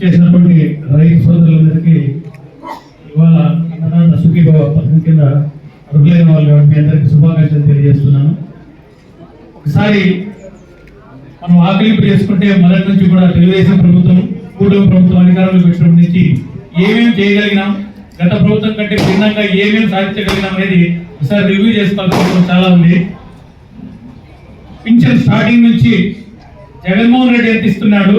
చేసినటువంటి రైతు సోదరులందరికీ ఇవాళ అన్నదాత సుఖీభావ పథకం కింద అర్హులైన వాళ్ళు మీ అందరికీ శుభాకాంక్షలు తెలియజేస్తున్నాను. ఒకసారి మనం ఆకలింపు చేసుకుంటే మొదటి నుంచి కూడా తెలుగుదేశం ప్రభుత్వం కూటమి ప్రభుత్వం అధికారంలో వచ్చినప్పటి నుంచి ఏమేమి చేయగలిగినాం గత ప్రభుత్వం కంటే భిన్నంగా ఏమేమి సాధించగలిగినాం అనేది ఒకసారి రివ్యూ చేసుకోవాల్సిన చాలా ఉంది. పింఛన్ స్టార్టింగ్ నుంచి జగన్మోహన్ రెడ్డి ఎంత ఇస్తున్నాడు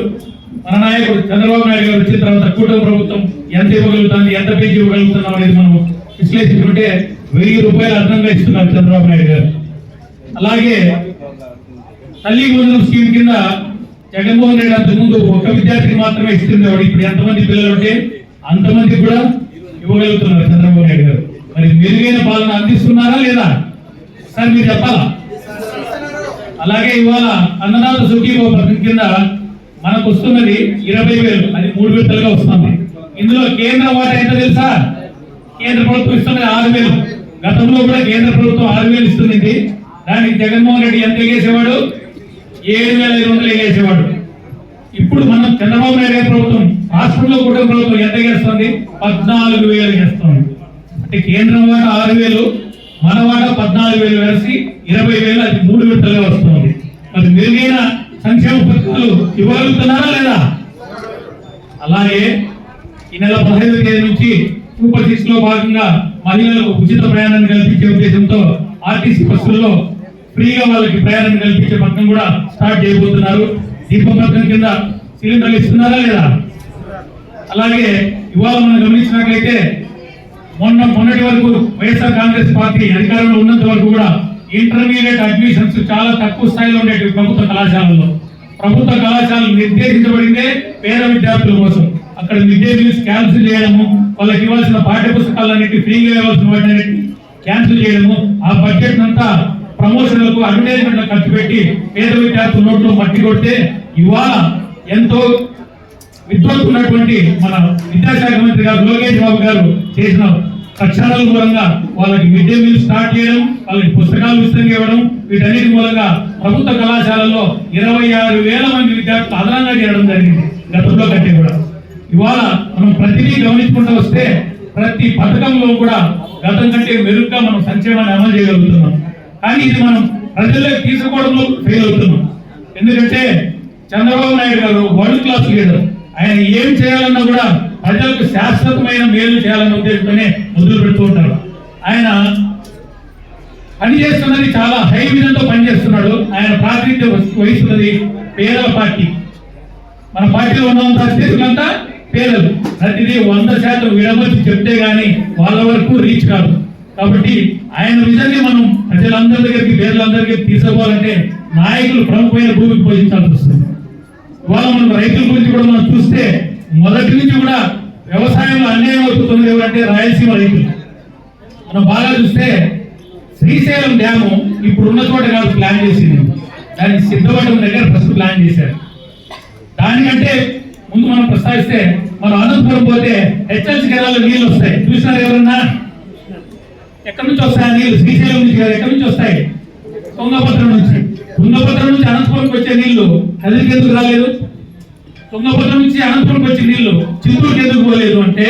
మన నాయకుడు చంద్రబాబు నాయుడు గారు వచ్చిన తర్వాత కూటమి ప్రభుత్వం ఎంత ఇవ్వగలుగుతుంది ఎంత పెంచి ఇవ్వగలుగుతున్నాం అనేది మనం విశ్లేషించుకుంటే వెయ్యి రూపాయలు అదనంగా ఇస్తున్నారు చంద్రబాబు నాయుడు గారు. అలాగే తల్లి భోజనం స్కీమ్ కింద జగన్మోహన్ రెడ్డి అంతకు ముందు ఒక విద్యార్థికి మాత్రమే ఇస్తుండేవాడు. ఇప్పుడు ఎంతమంది పిల్లలు ఉంటే అంతమంది కూడా ఇవ్వగలుగుతున్నారు చంద్రబాబు నాయుడు గారు. మరి మెరుగైన పాలన అందిస్తున్నారా లేదా? సార్ మీరు చెప్పాలా? అలాగే ఇవాళ అన్నదాత సుఖీభో పథకం కింద మనకు వస్తున్నది ఇరవై వేలు. అది మూడు విడతలుగా వస్తుంది. ఇందులో కేంద్ర వాటా ఎంత తెలుసా? కేంద్ర ప్రభుత్వం ఇస్తున్నది ఆరు వేలు. గతంలో కూడా కేంద్ర ప్రభుత్వం ఆరు వేలు ఇస్తుంది దానికి జగన్మోహన్ రెడ్డి ఎంత ఎగేసేవాడు ఏడు వేల ఐదు వందలు ఎగేసేవాడు ఇప్పుడు మనం చంద్రబాబు నాయుడు గారి ప్రభుత్వం రాష్ట్రంలో కూడా ప్రభుత్వం ఎంత చేస్తుంది? పద్నాలుగు వేలు చేస్తుంది. అంటే కేంద్రం వాట ఆరు వేలు మన వాట పద్నాలుగు వేలు వేసి ఇరవై వేలు అది మూడు విడతలుగా వస్తుంది. మరి మెరుగైన సంక్షేమ పథకాలు ఇవ్వగలుగుతున్నారా లేదా? అలాగే ఈ నెల పదహైదు తేదీ నుంచి సూపర్ సిక్స్లో భాగంగా మహిళలకు ఉచిత ప్రయాణాన్ని కల్పించే ఉద్దేశంతో ఆర్టీసీ బస్సుల్లో ఫ్రీగా వాళ్ళకి ప్రయాణం కల్పించే పథకం కూడా స్టార్ట్ చేయబోతున్నారు. దీపం పథకం కింద సిలిండర్లు ఇస్తున్నారా లేదా? అలాగే ఇవాళ మనం గమనించినట్లయితే మొన్న మొన్నటి వరకు వైఎస్ఆర్ కాంగ్రెస్ పార్టీ అధికారంలో ఉన్నంత వరకు కూడా ఇంటర్మీడియట్ అడ్మిషన్స్ చాలా తక్కువ స్థాయిలో ఉండేవి ప్రభుత్వ కళాశాలలో ప్రభుత్వ కళాశాలలు నిర్దేశించబడిందే పేద విద్యార్థుల కోసం. అక్కడ మిడ్ డే క్యాన్సిల్ చేయడము వాళ్ళకి ఇవ్వాల్సిన పాఠ్య పుస్తకాలన్నిటి ఫ్రీగా ఇవ్వాల్సిన వాటిని క్యాన్సిల్ చేయడము ఆ బడ్జెట్ అంతా ప్రమోషన్లకు అడ్వర్టైజ్మెంట్ ఖర్చు పెట్టి పేద విద్యార్థుల నోట్లో మట్టి కొడితే ఇవాళ ఎంతో విద్వత్తు ఉన్నటువంటి మన విద్యాశాఖ మంత్రి గారు లోకేష్ బాబు గారు చేసిన తక్షణాల మూలంగా వాళ్ళకి మిడ్ డే మీల్ స్టార్ట్ చేయడం పుస్తకాలు ఉచితంగా ఇవ్వడం వీటన్నిటి మూలంగా ప్రభుత్వ కళాశాలలో ఇరవై ఆరు వేల మంది విద్యార్థులు అదనంగా చేయడం జరిగింది. గతంలో కంటే కూడా. ఇవాళ మనం ప్రతిదీ గమనించుకుంటూ వస్తే ప్రతి పథకంలో కూడా గతం కంటే మెరుగ్గా మనం సంక్షేమాన్ని అమలు చేయగలుగుతున్నాం. కానీ ఇది మనం ప్రజల్లోకి తీసుకోవడంలో ఫెయిల్ అవుతున్నాం. ఎందుకంటే చంద్రబాబు నాయుడు గారు వరల్డ్ క్లాస్ లీడర్. ఆయన ఏం చేయాలన్నా కూడా ప్రజలకు శాశ్వతమైన మేలు చేయాలన్న ఉద్దేశంతోనే మొదలు పెడుతూ ఉంటారు. ఆయన పని చేస్తున్నది చాలా హై విధంతో పనిచేస్తున్నాడు. ఆయన ప్రాతినిధ్యం వహిస్తున్నది పేదల పార్టీ. మన పార్టీలో ఉన్నంత అధ్యక్షులంతా పేదలు. ప్రతిదీ వంద శాతం విడమర్చి చెప్తే గాని వాళ్ళ వరకు రీచ్ కాదు. కాబట్టి ఆయన విజన్ని మనం ప్రజలందరి దగ్గరికి పేదలందరికీ తీసుకోవాలంటే నాయకులు ప్రముఖమైన భూమికి పోషించాల్సి వస్తుంది. ఇవాళ మనం రైతుల గురించి కూడా మనం చూస్తే మొదటి నుంచి కూడా వ్యవసాయంలో అన్యాయం అవుతుంది ఎవరంటే రాయలసీమ రైతులు. మనం బాగా చూస్తే శ్రీశైలం డ్యాము ఇప్పుడు ఉన్న చోట కాదు ప్లాన్ చేసింది. దాన్ని సిద్ధపడడం దగ్గర ఫస్ట్ ప్లాన్ చేశారు. దానికంటే ముందు మనం ప్రస్తావిస్తే మనం అనంతపురం పోతే హెచ్ఎల్సి కెనాల్లో నీళ్ళు వస్తాయి. చూసినారు ఎవరన్నా? ఎక్కడి నుంచి వస్తాయి ఆ నీళ్ళు? శ్రీశైలం నుంచి కాదు ఎక్కడి నుంచి వస్తాయి? తుంగభద్ర నుంచి. తుంగభద్ర నుంచి అనంతపురంకి వచ్చే నీళ్ళు కదిలికి ఎందుకు రాలేదు? తుంగభద్ర నుంచి అనంతపురంకి వచ్చే నీళ్ళు చిత్తూరుకి ఎందుకు పోలేదు అంటే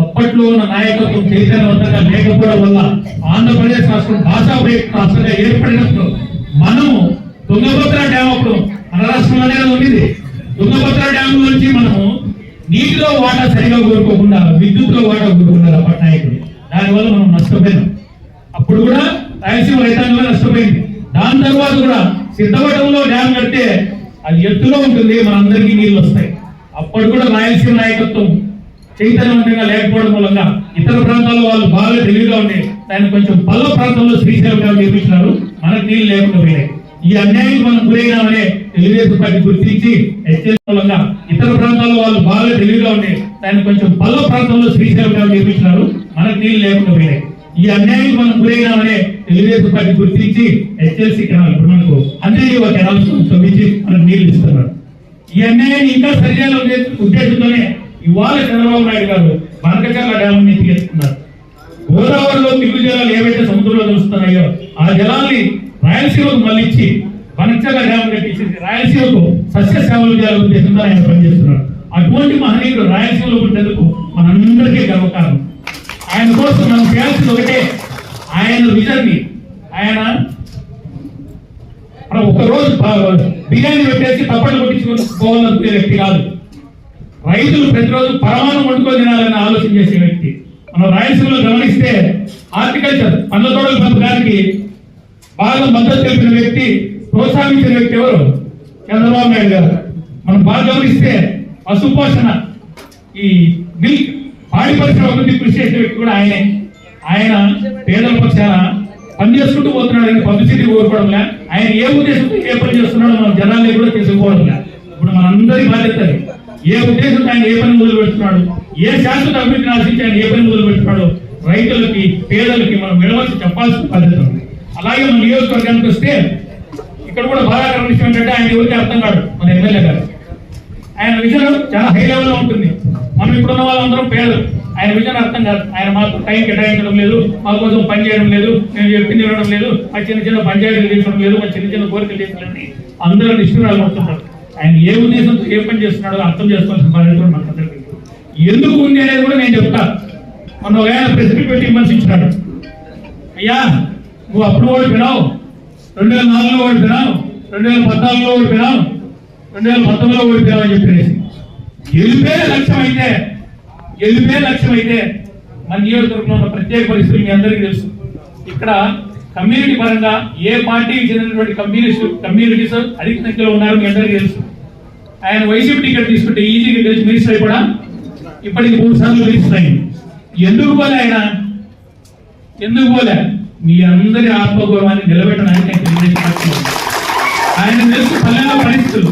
అప్పట్లో ఉన్న నాయకత్వం చైతన్యవంతంగా లేకపోవడం వల్ల ఆంధ్రప్రదేశ్ రాష్ట్రం భాషా రాష్ట్రంగా ఏర్పడినప్పుడు మనము తుంగభద్ర డ్యామ్ అప్పుడు మన రాష్ట్రంలోనే కదా ఉంది తుంగభద్ర డ్యామ్ నుంచి మనము నీటిలో వాటా సరిగా కోరుకోకుండా విద్యుత్లో వాటా కోరుకున్నారు అప్పటి నాయకుడు దానివల్ల మనం నష్టపోయినాం. అప్పుడు కూడా రాయలసీమ రైతాంగమే నష్టపోయింది. దాని తర్వాత కూడా సిద్ధవటంలో డ్యామ్ కడితే అది ఎత్తులో ఉంటుంది మనందరికీ నీళ్ళు వస్తాయి. అప్పుడు కూడా రాయలసీమ నాయకత్వం చైతన్యవంతంగా లేకపోవడం మూలంగా ఇతర ప్రాంతాల్లో వాళ్ళు బాగా తెలివిగా ఉండే దాన్ని కొంచెం పల్ల ప్రాంతంలో శ్రీశైలం డ్యామ్ నిర్మించినారు. మనకు నీళ్ళు లేకుండా పోయినాయి. ఈ అన్యాయం మనం గురైనామనే తెలుగుదేశం పార్టీ గుర్తించి మూలంగా ఇతర ప్రాంతాల్లో వాళ్ళు బాగా తెలివిగా ఉండే దాన్ని కొంచెం పల్ల ప్రాంతంలో శ్రీశైలం డ్యామ్ నిర్మించినారు. మనకు నీళ్ళు లేకుండా పోయినాయి. ఈ అన్యాయం మనం గురైనామనే తెలుగుదేశం పార్టీ గుర్తించి హెచ్ఎల్సీ కెనాల్ ఇప్పుడు మనకు అందరి కెనాల్స్ తవ్వించి మనకు నీళ్ళు ఇస్తున్నారు. ఈ అన్యాయాన్ని ఇంకా సరిచేయాల ఉద్దేశంతోనే ఇవాళ చంద్రబాబు నాయుడు గారు మనకచర్ల డ్యామ్ని తీస్తున్నారు గోదావరిలో తిరుగు జలాలు ఏవైతే సముద్రంలో దొరుకుతున్నాయో ఆ జలాల్ని రాయలసీమకు మళ్ళించి మనకచర్ల డ్యామ్ కట్టించింది. రాయలసీమకు సస్య సేవలు చేయాలనే ఉద్దేశంతో ఆయన పనిచేస్తున్నారు. అటువంటి మహనీయుడు రాయలసీమలో ఉండేందుకు మనందరికీ గర్వకారణం. ఆయన కోసం మనం చేయాల్సింది ఒకటే ఆయన విజన్ని ఆయన మనం రోజు బిర్యానీ పెట్టేసి తప్పట్లు కొట్టించుకొని పోవాలనుకునే వ్యక్తి కాదు. రైతులు ప్రతిరోజు పరమాణం వండుకొని తినాలని ఆలోచన చేసే వ్యక్తి. మనం రాయలసీమలో గమనిస్తే హార్టికల్చర్ పండ్ల తోటల పథకానికి బాగా మద్దతు తెలిపిన వ్యక్తి ప్రోత్సహించిన వ్యక్తి ఎవరు? చంద్రబాబు నాయుడు గారు. మనం బాగా గమనిస్తే పశుపోషణ ఈ మిల్క్ పాడి పరిశ్రమ అభివృద్ధి కృషి చేసే వ్యక్తి కూడా ఆయనే. ఆయన పేదల పక్షాన పని చేసుకుంటూ పోతున్నాడు ఆయన పబ్లిసిటీ కోరుకోవడంలే ఆయన ఏ ఉద్దేశంతో ఏ పని చేస్తున్నాడో మన జనాలని కూడా తెలుసుకోవడంలే ఇప్పుడు మనందరి బాధ్యత ఏ ఉద్దేశంతో ఆయన ఏ పని మొదలు పెడుతున్నాడు ఏ శాశ్వత అభివృద్ధిని ఆశించి ఆయన ఏ పని మొదలు పెడుతున్నాడు రైతులకి పేదలకి మనం విడవలసి చెప్పాల్సిన బాధ్యత ఉంది. అలాగే మన నియోజకవర్గానికి వస్తే ఇక్కడ కూడా బాధాకరమైన విషయం ఏంటంటే ఆయన ఎవరికి అర్థం కాడు? మన ఎమ్మెల్యే గారు. ఆయన విజన్ చాలా హై లెవెల్లో ఉంటుంది. మనం ఇప్పుడున్న వాళ్ళందరం పేదలు. ఆయన విజన్ అర్థం కాదు. ఆయన మాకు టైం కేటాయించడం లేదు. మా కోసం పని చేయడం లేదు. నేను చెప్పింది వినడం లేదు. మా చిన్న చిన్న పంచాయతీలు తీసుకోవడం లేదు. మా చిన్న చిన్న కోరికలు తీసుకోవాలని అందరూ నిష్ఠురాలు పడుతుంటారు. ఆయన ఏ ఉద్దేశంతో ఏ పని చేస్తున్నాడో అర్థం చేసుకోవాల్సిన బాధ్యత కూడా మనకు అందరికీ ఎందుకు ఉంది అనేది కూడా నేను చెప్తా. మొన్న ఒక ఆయన ప్రెసిడెంట్ పెట్టి విమర్శించినాడు అయ్యా నువ్వు అప్పుడు ఓడిపోయినావు రెండు వేల నాలుగులో ఓడిపోయినావు రెండు వేల పద్నాలుగులో ఓడిపోయినావు రెండు వేల పంతొమ్మిదిలో ఓడిపోయావు అని చెప్పేసి. గెలిపే లక్ష్యం అయితే గెలిపే లక్ష్యం అయితే మన నియోజకవర్గంలో ఉన్న ప్రత్యేక పరిస్థితులు మీ అందరికీ తెలుసు. ఇక్కడ కమ్యూనిటీ పరంగా ఏ పార్టీకి చెందినటువంటి కమ్యూనిస్ట్ కమ్యూనిటీస్ అధిక సంఖ్యలో ఉన్నారు మీ అందరికీ తెలుసు. ఆయన వైసీపీ టికెట్ తీసుకుంటే ఈజీగా గెలిచి మినిస్టర్ కూడా ఇప్పటికి మూడు సార్లు మినిస్టర్ ఎందుకు పోలే ఆయన? ఎందుకు పోలే? మీ అందరి ఆత్మగౌరవాన్ని నిలబెట్టడానికి ఆయన ఆయన తెలుసు పల్లెల్లో పరిస్థితులు.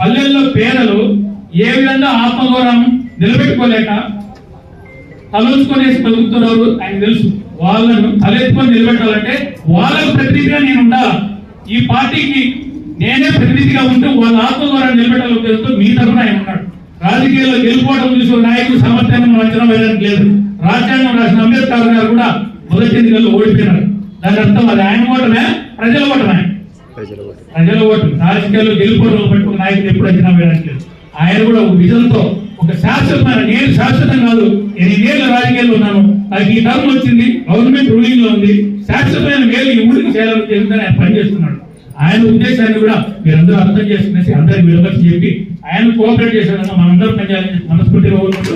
పల్లెల్లో పేదలు ఏ విధంగా ఆత్మగౌరవం నిలబెట్టుకోలేక తలొంచుకొనేసి బతుకుతున్నారు ఆయన తెలుసు. వాళ్ళను తలెత్తుకొని నిలబెట్టాలంటే వాళ్ళకు ప్రతినిధిగా నేను ఉండాలా? ఈ పార్టీకి నేనే ప్రతినిధిగా ఉంటూ వాళ్ళ ఆత్మగౌరవాన్ని నిలబెట్టాలని ఉద్దేశంతో మీ తరఫున ఆయన ఉన్నాడు. రాజకీయాల్లో గెలుపోవడం చూసి ఒక నాయకుడు సామర్థ్యాన్ని మనం అంచనా వేయడానికి లేదు. రాజ్యాంగం రాసిన అంబేద్కర్ గారు కూడా మొదటి ఎన్నికల్లో ఓడిపోయినారు. దాని అర్థం అది ఆయన ఓటమే ప్రజల ఓటమే. ప్రజలు ఓటు రాజకీయాల్లో గెలుపోవడం బట్టి ఒక నాయకుడు ఎప్పుడు అంచనా వేయడానికి లేదు. ఆయన కూడా ఒక విజన్తో ఒక శాశ్వతమైన నేను శాశ్వతం కాదు నేను ఉన్నాను. అది ఈ టర్మ్ వచ్చింది గవర్నమెంట్ రూలింగ్లో ఉంది. శాశ్వతమైన మేలు ఈ ఊరికి చేయాలని చెందుతాను ఆయన పనిచేస్తున్నాడు ఆయన ఉద్దేశాన్ని కూడా మీరందరూ అర్థం చేసుకునేసి అందరికి విలువ చెప్పి ఆయన కోఆపరేట్ చేసే విధంగా మనందరూ పనిచేయాలని మనస్ఫూర్తిగా కోరుకుంటూ